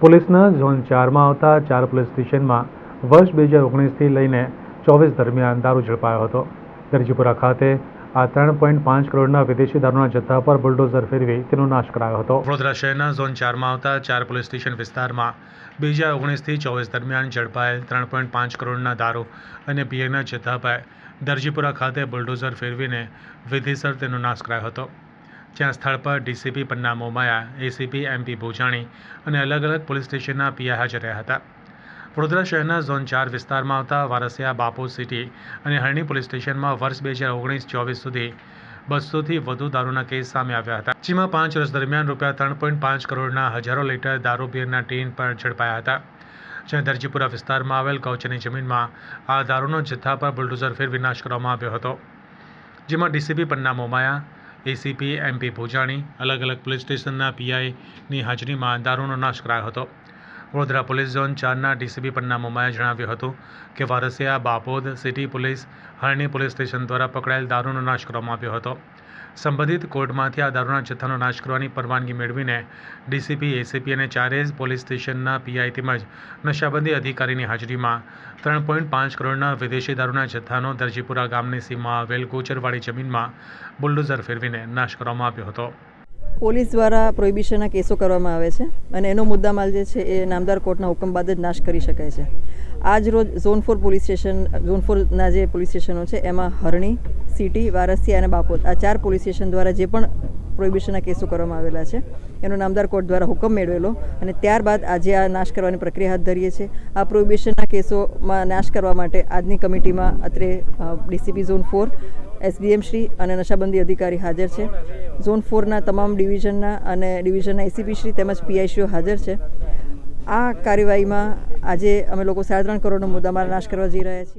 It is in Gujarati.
પોલીસના ઝોન ચારમાં આવતા ચાર પોલીસ સ્ટેશનમાં વર્ષ બે હજાર ઓગણીસથી લઈને ચોવીસ દરમિયાન દારૂ ઝડપાયો હતો. દરજીપુરા ખાતે આ ત્રણ પોઈન્ટ પાંચ કરોડના વિદેશી દારૂના જથ્થા પર બુલડોઝર ફેરવી તેનો નાશ કરાયો હતો. વડોદરા શહેરના ઝોન ચારમાં આવતા ચાર પોલીસ સ્ટેશન વિસ્તારમાં બે હજાર ઓગણીસથી ચોવીસ દરમિયાન ઝડપાયેલ ત્રણ પોઈન્ટ પાંચ કરોડના દારૂ અને બિયરના જથ્થા પર દરજીપુરા ખાતે બુલડોઝર ફેરવીને વિધિસર તેનો નાશ કરાયો હતો. જ્યાં સ્થળ પર DCP Panna Momaya ACP MP Bhojani અને અલગ અલગ પોલીસ સ્ટેશનના પીઆઈ હાજર રહ્યા હતા. વડોદરા શહેરના ઝોન ચાર વિસ્તારમાં આવતા વારસિયા બાપુ સિટી અને હરણી પોલીસ સ્ટેશનમાં વર્ષ બે હજાર ઓગણીસ ચોવીસ સુધી બસોથી વધુ દારૂના કેસ સામે આવ્યા હતા, જેમાં પાંચ વર્ષ દરમિયાન રૂપિયા ત્રણ પોઈન્ટ પાંચ કરોડના હજારો લીટર દારૂ બીરના ટીન પર ઝડપાયા હતા. જ્યાં દરજીપુરા વિસ્તારમાં આવેલ કૌચની જમીનમાં આ દારૂનો જથ્થા પર બુલડોઝર ફેર વિનાશ કરવામાં આવ્યો હતો, જેમાં DCP Panna Momaya ACP MP Bhojani અલગ અલગ પોલીસ સ્ટેશનના પીઆઈની હાજરીમાં દારૂનો નાશ કરાયો હતો. વડોદરા પોલીસ ઝોન ચારના ડીસીપી પન્ના મોમાએ જણાવ્યું હતું કે Varasiya Bapod city police Harni police station દ્વારા પકડાયેલ દારૂનો નાશ કરવામાં આવ્યો હતો. સંબંધિત કોર્ટમાંથી આ દારૂના જથ્થાનો નાશ કરવાની પરવાનગી મેળવીને ડીસીપી, એસીપી અને ચારેય પોલીસ સ્ટેશનના પીઆઈ તેમજ નશાબંધી અધિકારીની હાજરીમાં ત્રણ પોઈન્ટ પાંચ કરોડના વિદેશી દારૂના જથ્થાનો દરજીપુરા ગામની સીમા આવેલ ગોચરવાડી જમીનમાં બુલડોઝર ફેરવીને નાશ કરવામાં આવ્યો હતો. પોલીસ દ્વારા પ્રોહિબિશનના કેસો કરવામાં આવે છે અને એનો મુદ્દામાલ જે છે એ નામદાર કોર્ટના હુકમ બાદ જ નાશ કરી શકાય છે. આજ રોજ zone four police station, zone ફોરના જે પોલીસ સ્ટેશનો છે, એમાં હરણી, સિટી, વારસિયા અને બાપોદ આ ચાર પોલીસ સ્ટેશન દ્વારા જે પણ પ્રોહિબિશનના કેસો કરવામાં આવેલા છે, એનો નામદાર કોર્ટ દ્વારા હુકમ મેળવેલો અને ત્યારબાદ આજે આ નાશ કરવાની પ્રક્રિયા હાથ ધરીએ છીએ. આ પ્રોહિબિશનના કેસોમાં નાશ કરવા માટે આજની કમિટીમાં અત્રે DCP zone four, SDM Shri અને નશાબંધી અધિકારી હાજર છે. ઝોન ફોરના તમામ ડિવિઝનના અને ડિવિઝનના એસીપી શ્રી તેમજ પીઆઈશ્રીઓ હાજર છે. આ કાર્યવાહીમાં આજે અમે લોકો સાડા ત્રણ કરોડનો મુદ્દામાલ નાશ કરવા જઈ રહ્યા છીએ.